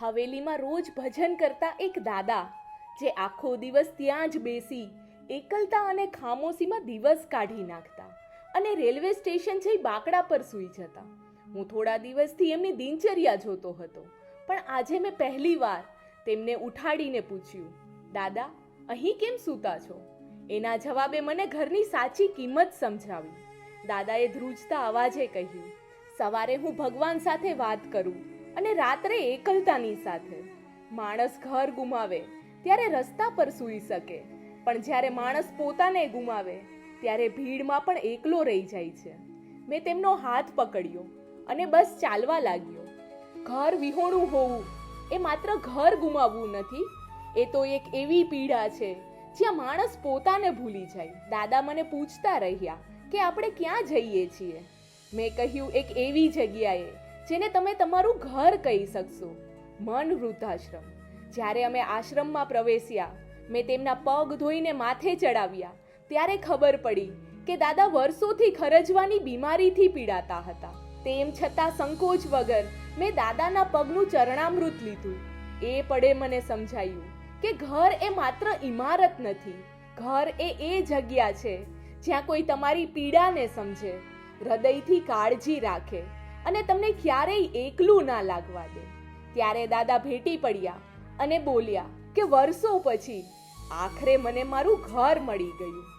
હવેલીમાં રોજ ભજન કરતા એક દાદા, જે આખો દિવસ ત્યાં જ બેસી એકલતા અને ખામોશીમાં દિવસ કાઢી નાખતા અને રેલવે સ્ટેશન જઈ બાકડા પર સૂઈ જતા. હું થોડા દિવસથી એમની દિનચર્યા જોતો હતો, પણ આજે મેં પહેલી વાર તેમને ઉઠાડીને પૂછ્યું, દાદા, અહીં કેમ સૂતા છો? એના જવાબે મને ઘરની સાચી કિંમત સમજાવી. દાદાએ ધ્રુજતા અવાજે કહ્યું, સવારે હું ભગવાન સાથે વાત કરું અને રાત્રે એકલતાની સાથે. માણસ ઘર ગુમાવે, ત્યારે રસ્તા પર સૂઈ શકે. પણ જ્યારે માણસ પોતાને ગુમાવે, ત્યારે ભીડમાં પણ એકલો રહી જાય છે. મેં તેમનો હાથ પકડ્યો અને બસ ચાલવા લાગ્યો. ઘર વિહોણું હોવું એ માત્ર ઘર ગુમાવવું નથી, એ તો એક એવી પીડા છે, જ્યાં માણસ પોતાને ભૂલી જાય. દાદા મને પૂછતા રહ્યા કે આપણે ક્યાં જઈએ છીએ? મેં કહ્યું, એક એવી જગ્યાએ જેને તમે તમારું ઘર કહી શકશો. મન વૃદ્ધાશ્રમ. જ્યારે અમે આશ્રમમાં પ્રવેશ્યા, મેં તેમના પગ ધોઈને માથે ચડાવ્યા, ત્યારે ખબર પડી કે દાદા વર્ષોથી ખરજવાની બીમારીથી પીડાતા હતા. તેમ છતાં સંકોચ વગર મેં દાદાના પગનું ચરણામૃત લીધું. એ પડે મને સમજાયું કે ઘર એ માત્ર ઇમારત નથી. ઘર એ એ જગ્યા છે જ્યાં કોઈ તમારી પીડાને સમજે, હૃદયથી કાળજી રાખે. અને તમને ક્યારેય એકલું ના લાગવા દે. ત્યારે દાદા ભેટી પડ્યા અને બોલ્યા કે વર્ષો પછી આખરે મને મારું ઘર મળી ગયું.